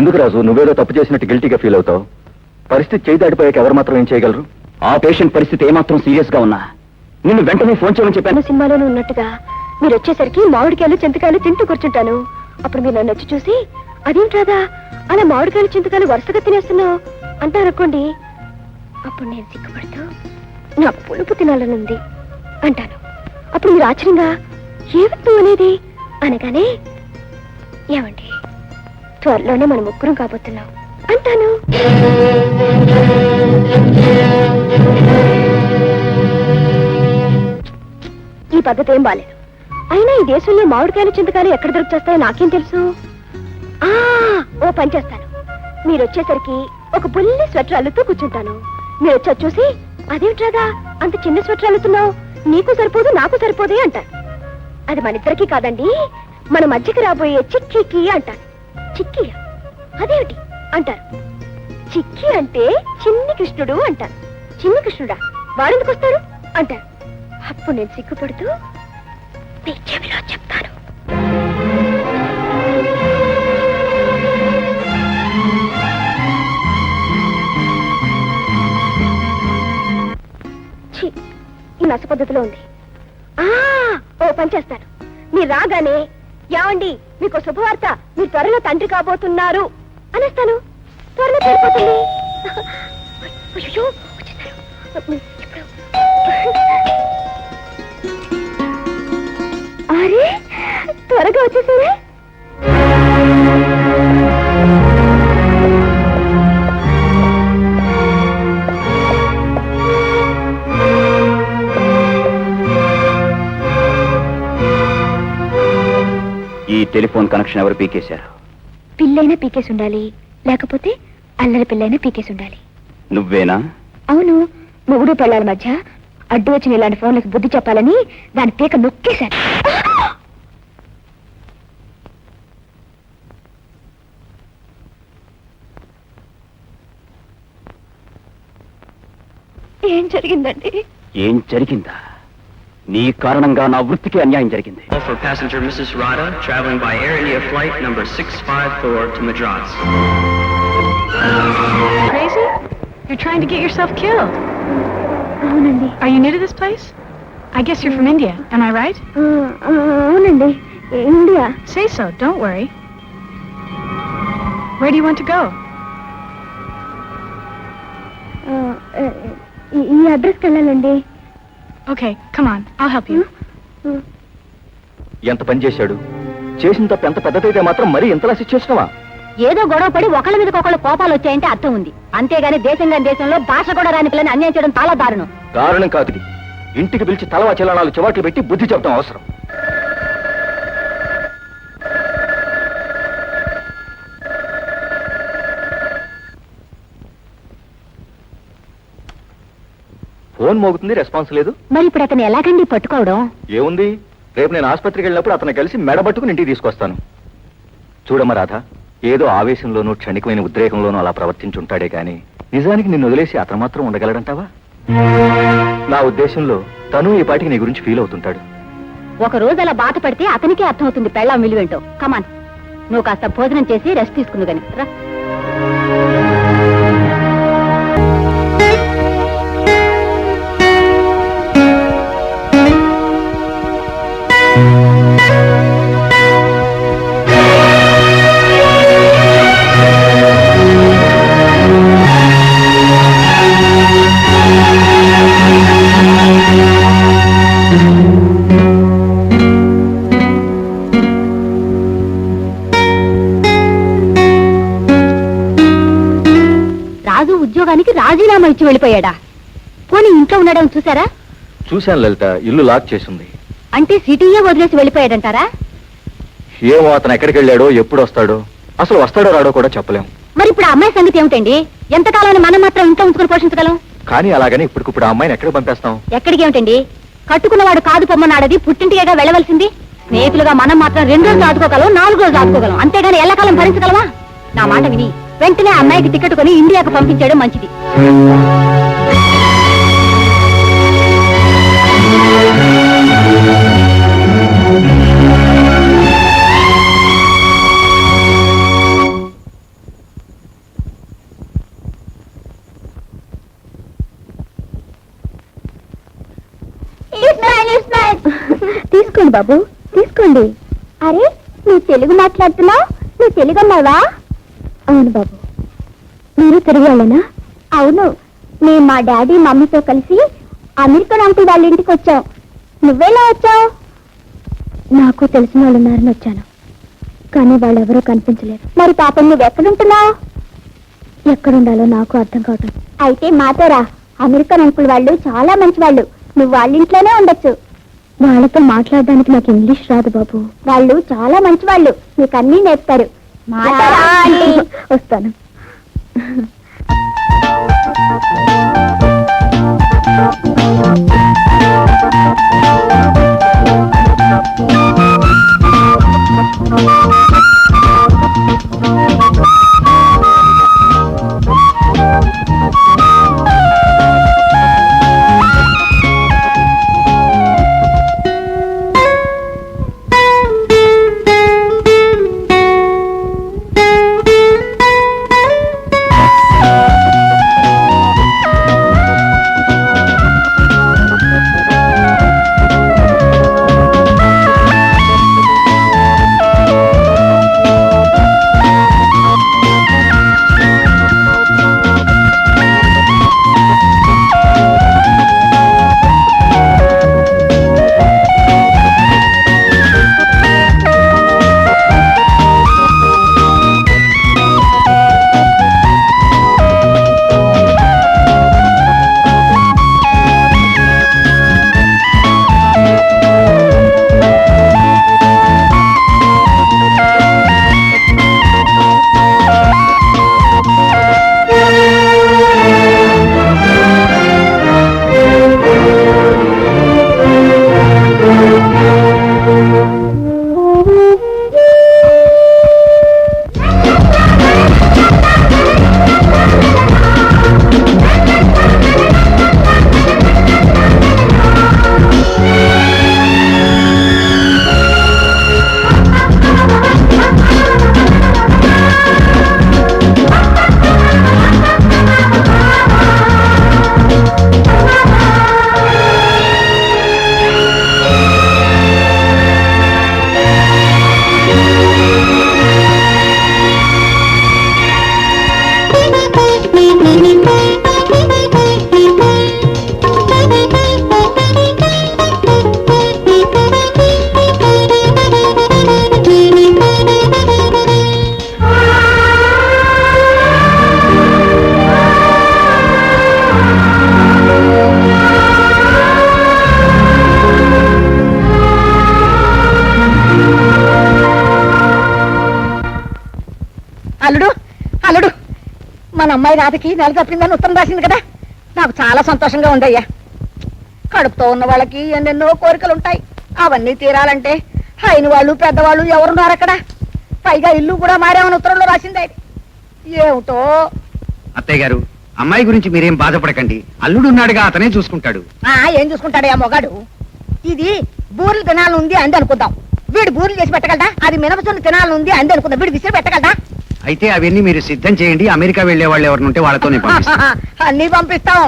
ఎందుకు రాజు? నువ్వేదో తప్పు చేసినట్టు గిల్టీగా ఫీల్ అవుతావు. పరిస్థితి చేయి దాటిపోయాక ఎవరు మాత్రం ఏం చేయగలరు? ఆ పేషెంట్ పరిస్థితి ఏమాత్రం సీరియస్గా ఉన్నా? నిన్ను వెంటనే ఫోన్ చేయమని చెప్పాను. సినిమాలోనే ఉన్నట్టుగా మీరు వచ్చేసరికి మామిడికాయలు చింతకాయలు తింటూ కూర్చుంటాను. అప్పుడు మీరు నన్ను వచ్చి చూసి అదేంట్రాదా అలా మామిడికాయలు చింతకాయలు వరుసగా తినేస్తున్నావు? అంటారనుకోండి అప్పుడు నేను సిగ్గుపడుతూ నా పులుపు తినాలనుంది అంటాను. అప్పుడు మీరు ఆశ్చర్యంగా ఏమిటి అనేది? అనగానే ఏమండి? త్వరలోనే మన ముగ్గురం కాబోతున్నాం. అంటాను? ఈ పద్ధతి ఏం బాలేదు. అయినా ఈ దేశంలో మామిడికాయలు చింతకాయలు ఎక్కడ దొరుకుతాయో నాకేం తెలుసు? ఆ ఓ పని చేస్తాను. మీరు వచ్చేసరికి ఒక బుల్లి స్వెటర్ అల్లుతూ కూర్చుంటాను. మీరు వచ్చి చూసి అదేమిట్రాగా? అంత చిన్న స్వెటర్ అల్లుతున్నావు. నీకు సరిపోదు నాకు సరిపోదే అంటారు. అది మన ఇద్దరికి కాదండి మన మధ్యకి రాబోయే చిక్కికి అంటారు. చిక్కి అదేమిటి అంటారు. చిక్కి అంటే చిన్ని కృష్ణుడు అంటారు. చిన్ని కృష్ణుడా వాడెందుకు వస్తాడు అంటారు. అప్పుడు నేను సిగ్గుపడుతూ మీ చెవిలో చెప్తాను. ఛీ, ఈ నస పద్ధతిలో ఉంది. ఆ ఓ పని చేస్తాను. మీరు రాగానే ఏమండి మీకు శుభవార్త. మీ త్వరలో తండ్రి కాబోతున్నారు. అనేస్తాను త్వరలో తెలిపోతుంది అరే త్వరగా వచ్చేసారే? ఈ టెలిఫోన్ కనెక్షన్ ఎవరు పీకేశారు? పిల్లైనా పీకేసి ఉండాలి లేకపోతే అల్లరి పిల్లైనా పీకేసి ఉండాలి నువ్వేనా? అవును. మొగుడు పెళ్ళాల మధ్య అడ్డు వచ్చిన ఇలాంటి ఫోన్లకు బుద్ధి చెప్పాలని దాని పీక నొక్కేశాను ఏం జరిగిందండి? ఏం జరిగిందా? నీ కారణంగా నా వృత్తికి అన్యాయం జరిగింది Call for passenger Mrs. Rada traveling by Air India flight number 654 to Madras. Crazy? You're trying to get yourself killed. అవునండి Are you new to this place? I guess you're from India, am I right? ఆ, ఆ, అవునండి India Say so, don't worry. Where do you want to go? ఆ, ఆ, ఈ- ఈ అడ్రస్కి వెళ్ళాలండి Okay, come on, I'll help you. ఎంత పని చేశాడు? చేసిన తప్పు ఎంత పెద్దదైతే మాత్రం మరీ ఇంతలా చేసినావా ఏదో గొడవ పడి ఒకళ్ళ మీద ఒకళ్ళ కోపాలు వచ్చాయంటే అర్థం ఉంది. అంతేగాని దేశం కాని దేశంలో భాష కూడా రాని పిల్లని అన్యాయం చేయడం చాలా దారుణం. కారణం కాదు ఇంటికి పిలిచి తలవా చెల్లనాలు చివాట్లు పెట్టి బుద్ధి చెప్పడం అవసరం. ఫోన్ మోగుతుంది రెస్పాన్స్ లేదు. మరి ఇప్పుడు అతను ఎలాగండి పట్టుకోవడం? ఏముంది? రేపు నేను ఆసుపత్రికి వెళ్ళినప్పుడు అతను కలిసి మెడబట్టుకుని ఇంటికి తీసుకొస్తాను. చూడమ్మ రాధ ఏదో ఆవేశంలోనూ క్షణికమైన ఉద్రేకంలోనూ అలా ప్రవర్తించుంటాడే గాని నిజానికి నిన్ను వదిలేసి అతను మాత్రం ఉండగలడంటావా? నా ఉద్దేశంలో తను ఈ పాటికి నీ గురించి ఫీల్ అవుతుంటాడు. ఒక రోజు అలా బాధపడితే అతనికే అర్థమవుతుంది పెళ్ళాం విలువేంటో. కమాన్ నువ్వు కాస్త భోజనం చేసి రెస్ట్ తీసుకుంది రా. ఇచ్చి వెళ్ళిపోయాడా? పోనీ ఇంట్లో ఉండడం చూసారా చూశాను లలిత ఇల్లు లాక్ చేసింది. అంటే సిటీయే వదిలేసి వెళ్ళిపోయాడంటారా? ఏమో అతను ఎక్కడికి వెళ్ళాడో ఎప్పుడు వస్తాడో అసలు వస్తాడో రాడో కూడా చెప్పలేం. మరి ఇప్పుడు ఆ అమ్మాయి సంగతి ఏమిటండి? ఎంతకాలాన్ని మనం మాత్రం ఇంట్లో ఉంచుకొని పోషించగలం? కానీ అలాగని ఇప్పటికిప్పుడు ఆ అమ్మాయిని ఎక్కడ పంపేస్తాం? ఎక్కడికి ఏమిటండి? కట్టుకున్నవాడు కాదు పొమ్మన్నాడది పుట్టింటికేగా వెళ్ళవలసింది? స్నేహితులుగా మనం మాత్రం రెండు రోజులు ఆదుకోగలం నాలుగు రోజులు ఆదుకోగలం అంతేగాని ఎల్లకాలం భరించగలమా? నా మాట విని. వెంటనే అమ్మాయికి టికెట్ కొని ఇండియాకు పంపించడం మంచిది. తీసుకోండి బాబు తీసుకోండి. అరే నువ్వు తెలుగు మాట్లాడుతున్నావు? నువ్వు తెలుగు అన్నావా అవును బాబు. మీరు తెలుగు వాళ్ళనా? అవును. మేము మా డాడీ మమ్మీతో కలిసి అమెరికన్ అంకుల్ వాళ్ళ ఇంటికి వచ్చాం. నువ్వెలా వచ్చావు? నాకు తెలిసిన వాళ్ళు ఉన్నారని వచ్చాను. కానీ వాళ్ళు ఎవరూ కనిపించలేదు. మరి పాపం నువ్వు ఎక్కడుంటున్నావు? ఎక్కడుండాలో నాకు అర్థం కావటం అయితే మాతో రా. అమెరికన్ అంకుల్ వాళ్ళు చాలా మంచి వాళ్ళు నువ్వు వాళ్ళ ఇంట్లోనే ఉండొచ్చు. వాళ్ళతో మాట్లాడడానికి నాకు ఇంగ్లీష్ రాదు బాబు. వాళ్ళు చాలా మంచి వాళ్ళు నీకు అన్నీ నేర్పుతారు. వస్తాను. అల్లుడు మన అమ్మాయి రాధకి నెల తప్పిందని ఉత్తరం రాసింది కదా. నాకు చాలా సంతోషంగా ఉందయ్యా. కడుపుతో ఉన్న వాళ్ళకి ఎన్నెన్నో కోరికలు ఉంటాయి. అవన్నీ తీరాలంటే అయిన వాళ్ళు పెద్దవాళ్ళు ఎవరున్నారు అక్కడ? పైగా ఇల్లు కూడా మారేమని ఉత్తరంలో రాసింది. ఏమిటో? అత్తయ్య గారు అమ్మాయి గురించి మీరేం బాధపడకండి. అల్లుడు ఉన్నాడుగా అతనే చూసుకుంటాడు. ఆ ఏం చూసుకుంటాడే ఆ మొగాడు? ఇది బూరెలు తినాలని ఉంది అంది అనుకుందాం. వీడు బూరెలు చేసి పెట్టగలదా అది మినపసుని తినాలని ఉంది అంది అనుకుందాం. వీడు విసిరి పెట్టగలదా అయితే అవన్నీ మీరు సిద్ధం చేయండి. అమెరికా వెళ్ళే వాళ్ళు ఎవరిని ఉంటే వాళ్ళతోనే పంపిస్తాను అన్ని పంపిస్తాం.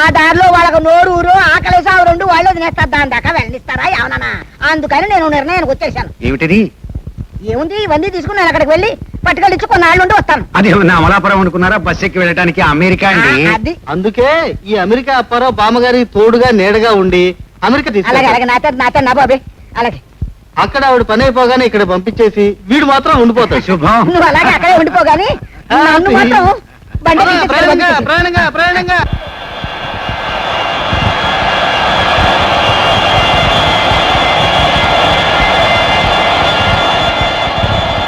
ఆ దారిలో వాళ్ళకు నోరు ఊరు ఆకలి సాగు రెండు వాళ్ళు తినేస్తారు దాని దాకా వెళ్ళిస్తారా ఏమన్నా అందుకని నేను నిర్ణయానికి వచ్చేసాను. ఏమిటిది? ఏముంది? ఇవన్నీ తీసుకుని నేను అక్కడికి వెళ్ళి పట్టుకెళ్ళి కొన్నాళ్ళు ఉండి వస్తాను. అదేమన్నా అమలాపురం అనుకున్నారా? బస్ ఎక్కి వెళ్ళడానికి అమెరికా అండి? ఆ, అది. అందుకే ఈ అమెరికా అప్పారావు బామ్మగారి తోడుగా నీడగా ఉండి అమెరికా అలాగే అలాగే. నాతో నాతో నా బాబే. అలాగే. అక్కడ ఆవిడ పని అయిపోగానే ఇక్కడ పంపించేసి వీడు మాత్రం ఉండిపోతాడు శుభం నువ్వు అలాగే అక్కడే ఉండిపోగాని నన్ను మాత్రం బండి ప్రయాణంగా. ప్రయాణంగా, ప్రయాణంగా.